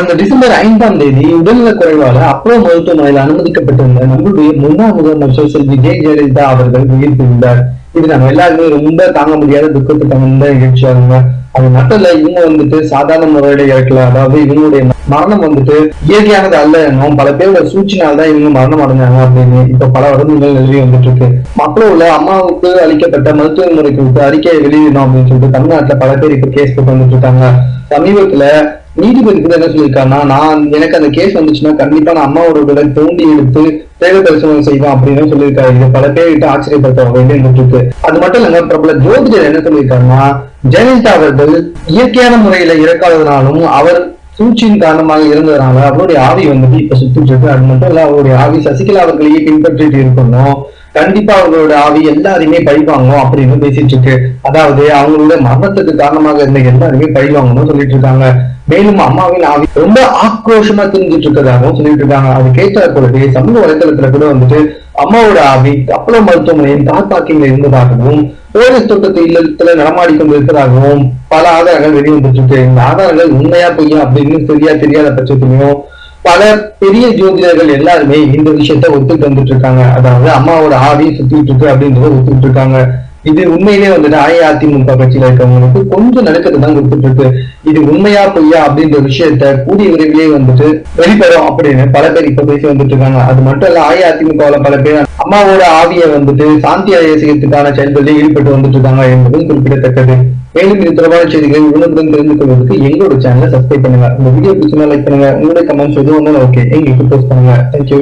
கடந்த டிசம்பர் ஐந்தாம் தேதி உடல்நல குறைவால அப்போ மருத்துவமனையில் அனுமதிக்கப்பட்டிருந்த நம்மளுடைய முன்னாள் முதலமைச்சர் செல்வி ஜெய ஜெயலலிதா அவர்கள் உயிர் பிரிந்தார் இது நம்ம எல்லாருமே ரொம்ப தாங்க முடியாத துக்கத்துக்கு தகுந்த நிகழ்ச்சியாகுங்க அது மட்டும் இல்ல இவங்க வந்துட்டு சாதாரண முறையில இறக்கல. அதாவது இவங்களுடைய மரணம் வந்துட்டு இயற்கையானது அல்ல. இன்னும் பல பேரோட சூழ்ச்சினால தான் இவங்க மரணம் அடைஞ்சாங்க அப்படின்னு இப்ப பல வருடங்கள் நிலவி வந்துட்டு இருக்கு மக்களோட அம்மாவுக்கு அளிக்கப்பட்ட மருத்துவ முறை குறித்து அறிக்கையை வெளியிடணும் அப்படின்னு சொல்லிட்டு தமிழ்நாட்டுல பல பேர் இப்ப கேஸ் போட்டு வந்துட்டு இருக்காங்க சமீபத்துல நீதிபதி கூட என்ன சொல்லியிருக்காங்கன்னா நான் எனக்கு அந்த கேஸ் வந்துச்சுன்னா கண்டிப்பா நான் அம்மாவோட உடலை தோண்டி எடுத்து தேக தரிசனம் செய்வோம் அப்படின்னு சொல்லியிருக்காரு. இது பல பேர்கிட்ட ஆச்சரியப்படுத்த வேண்டி இருக்கு அது மட்டும் இல்லைங்க பிரபல ஜோதிடர் என்ன சொல்லியிருக்காருன்னா ஜெயலலிதா அவர்கள் இயற்கையான முறையில இறக்காததுனாலும் அவர் சூழ்ச்சியின் காரணமாக இருந்ததுனால அவருடைய ஆவி வந்துட்டு இப்ப சுத்திட்டு இருக்கு. அது மட்டும் இல்ல அவருடைய ஆவி சசிகலா அவர்களையே பின்பற்றிட்டு இருக்கணும். கண்டிப்பா அவங்களோட ஆவி எல்லாருமே பழிவாங்க அப்படின்னு பேசிட்டு இருக்கு. அதாவது அவங்களோட மரணத்துக்கு காரணமாக இருந்த எல்லாருமே பழிவாங்கணும் சொல்லிட்டு இருக்காங்க. மேலும் அம்மாவின் ஆவி ரொம்ப ஆக்ரோஷமா தெரிஞ்சிட்டு இருக்கதாகவும் சொல்லிட்டு இருக்காங்க. அது கேட்ட பொழுது சமூக வலைத்தளத்துல கூட வந்துட்டு அம்மாவோட ஆவி அப்பளோ மருத்துவமனையின் தாத்தாக்கிங்க இருந்ததாகவும் போலீஸ் தோட்டத்து இல்லத்துல நடமாடி கொண்டு இருக்கிறதாகவும் பல ஆதாரங்கள் வெளிவந்துட்டு இருக்கு. இந்த ஆதாரங்கள் உண்மையா பொய்யா அப்படின்னு சரியா தெரியாத பட்சத்திலையும் பல பெரிய ஜோதிடர்கள் எல்லாருமே இந்த விஷயத்த ஒத்துட்டு வந்துட்டு இருக்காங்க. அதாவது அம்மாவோட ஆவி சுத்திட்டு இருக்கு அப்படின்றத ஒத்துக்கிட்டு இருக்காங்க. இது உண்மையிலே வந்துட்டு அஇஅதிமுக கட்சியில இருக்கவங்களுக்கு கொஞ்சம் நடுக்கத்தை தான் கொடுத்துட்டு இருக்கு இது உண்மையா பொய்யா அப்படின்ற விஷயத்த கூடிய விரைவிலே வந்துட்டு வெளிப்படும் அப்படின்னு பல பேர் இப்ப பேசி வந்துட்டு இருக்காங்க அது மட்டும் இல்ல அஇஅதிமுகவுல பல பேர் அம்மாவோட ஆவியை வந்துட்டு சாந்தி அடைய செய்யறதுக்கான செயல்களில் ஈடுபட்டு வந்துட்டு இருக்காங்க என்பது குறிப்பிடத்தக்கது. மேலும் இது தொடர்பான செய்திகளை உடனுக்குடன் தெரிந்து கொள்வதற்கு எங்களோட சேனலை சப்ஸ்கிரைப் பண்ணுங்க. இந்த வீடியோ பிடிச்சா லைக் பண்ணுங்க. உங்களுடைய கமெண்ட்ஸ் எதுவும் ஓகே எங்களுக்கு போஸ்ட் பண்ணுங்க. தேங்க்யூ